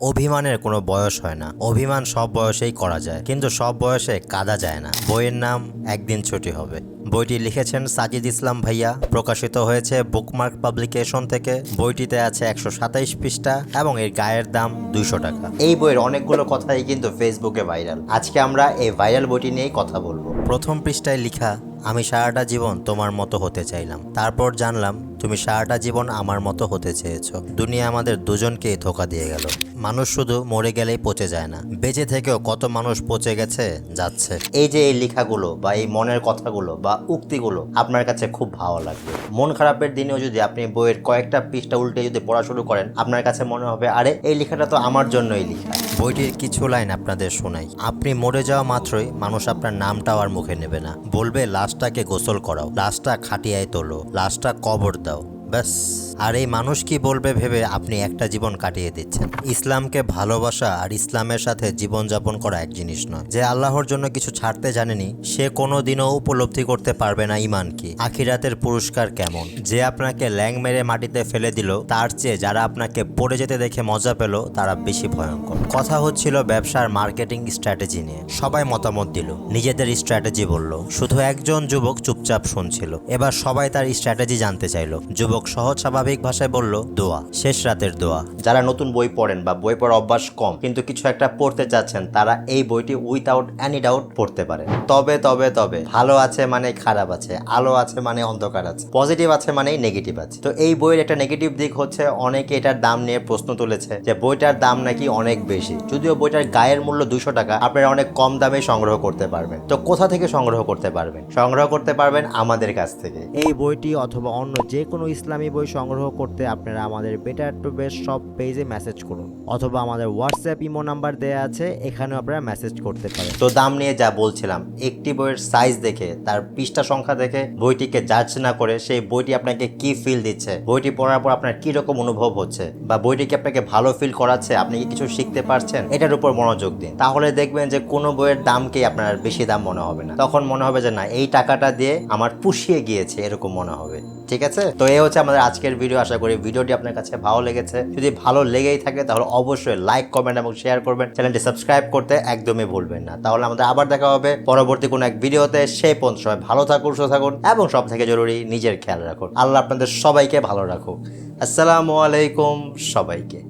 অভিমানের কোনো বয়স হয় না। অভিমান সব বয়সেই করা যায়, কিন্তু সব বয়সে কাঁদা যায় না। বইয়ের নাম একদিন ছুটি হবে। বইটি লিখেছেন সাজিদ ইসলাম ভাইয়া। প্রকাশিত হয়েছে বুকমার্ক পাবলিকেশন থেকে। বইটিতে আছে একশো সাতাইশ পৃষ্ঠা এবং এর গায়ের দাম দুইশো টাকা। এই বইয়ের অনেকগুলো কথাই কিন্তু ফেসবুকে ভাইরাল। আজকে আমরা এই ভাইরাল বইটি নিয়েই কথা বলব। প্রথম পৃষ্ঠায় লেখা, আমি সারাটা জীবন তোমার মতো হতে চাইলাম। তারপর জানলাম তুমি সারাটা জীবন আমার মতো হতে চেয়েছ। দুনিয়া আমাদের দুজনকে ধোকা দিয়ে গেল। মানুষ শুধু মরে গেলেই পচে যায় না। বেঁচে থেকেও কত মানুষ পচে গেছে, যাচ্ছে। এই যে এই লেখাগুলো বা এই মনের কথাগুলো বা উক্তিগুলো আপনার কাছে খুব ভালো লাগবে। মন খারাপের দিনেও যদি আপনি বইয়ের কয়েকটা পৃষ্ঠা উল্টে যদি পড়া শুরু করেন, আপনার কাছে মনে হবে, আরে, এই লেখাটা তো আমার জন্যই লেখা। বইটির কিছু লাইন আপনাদের শোনাই। আপনি মরে যাওয়া মাত্রই মানুষ আপনার নামটাও আর মুখে নেবে না। বলবে, লাশটাকে গোসল করাও, লাশটা খাটিয়ায় তোলো, লাশটা কবর দাও। ব্যাস। আর এই মানুষ কি বলবে ভেবে আপনি একটা জীবন কাটিয়ে দিচ্ছেন। ইসলামকে ভালোবাসা আর ইসলামের সাথে জীবনযাপন করা এক জিনিস নয়। যে আল্লাহর জন্য কিছু ছাড়তে জানেনি, সে কোনো দিনও উপলব্ধি করতে পারবে না ইমান কি। আখিরাতের পুরস্কার কেমন? যে আপনাকে ল্যাং মেরে মাটিতে ফেলে দিল, তার চেয়ে যারা আপনাকে পড়ে যেতে দেখে মজা পেল, তারা বেশি ভয়ঙ্কর। কথা হচ্ছিল ব্যবসার মার্কেটিং স্ট্র্যাটেজি নিয়ে। সবাই মতামত দিল। নিজেদের স্ট্র্যাটেজি বলল। শুধু একজন যুবক চুপচাপ শুনছিল। এবার সবাই তার স্ট্র্যাটেজি জানতে চাইলো। যুবক সহজ স্বাভাবিক ভাষায় বলল, দোয়া, শেষ রাতের দোয়া। যারা নতুন বই পড়েন বা বই পড়ার অভ্যাস কম, কিন্তু কিছু একটা পড়তে চাচ্ছেন, তারা এই বইটি উইথাউট এনি ডাউট পড়তে পারে তবে তবে তবে, ভালো আছে মানে খারাপ আছে, আলো আছে মানে অন্ধকার আছে পজিটিভ আছে মানেই নেগেটিভ আছে। তো এই বইয়ের একটা নেগেটিভ দিক হচ্ছে, অনেকে এটার দাম নিয়ে প্রশ্ন তুলেছে যে, বইটার দাম নাকি অনেক বেশি? যদিও বইটার গায়ের মূল্য দুশো টাকা, আপনারা অনেক কম দামে সংগ্রহ করতে পারবেন। তো কোথা থেকে সংগ্রহ করতে পারবেন? সংগ্রহ করতে পারবেন আমাদের কাছ থেকে। এই বইটি অথবা অন্য যে কোনো ইসলামী বই সংগ্রহ করতে আপনারা আমাদের বেটার টু বেস্ট সব পেজে মেসেজ করুন, অথবা আমাদের হোয়াটসঅ্যাপ ইমো নাম্বার দেওয়া আছে, এখানেও আপনারা মেসেজ করতে পারেন। তো দাম নিয়ে যা বলছিলাম, একটি বইয়ের সাইজ দেখে, তার পৃষ্ঠা সংখ্যা দেখে, বইটিকে জাজ না করে সেই বইটি আপনাকে কি ফিল দিচ্ছে, বইটি পড়ার পর আপনার কি রকম অনুভব হচ্ছে, বা বইটি কি আপনাকে ভালো ফিল করাচ্ছে, আপনি কি কিছু শিখতে পারছেন, এটার উপর মনোযোগ দিন। তাহলে দেখবেন যে কোনো বইয়ের দামকেই আপনার বেশি দাম মনে হবে না। তখন মনে হবে যে না, এই টাকাটা দিয়ে আমার পুষিয়ে গিয়েছে, এরকম মনে হবে। ঠিক আছে? তো এই হচ্ছে আমাদের আজকের ভিডিও আশা করি ভিডিওটি আপনার কাছে ভালো লেগেছে। যদি ভালো লেগেই থাকে, তাহলে অবশ্যই লাইক কমেন্ট এবং শেয়ার করবেন। চ্যানেলটি সাবস্ক্রাইব করতে একদমই ভুলবেন না। তাহলে আমাদের আবার দেখা হবে পরবর্তী কোনো এক ভিডিওতে সেই পর্যন্ত সবাই ভালো থাকুন, সুস্থ থাকুন এবং সব থেকে জরুরি, নিজের খেয়াল রাখুন। আল্লাহ আপনাদের সবাইকে ভালো রাখুক। আসসালামু আলাইকুম সবাইকে।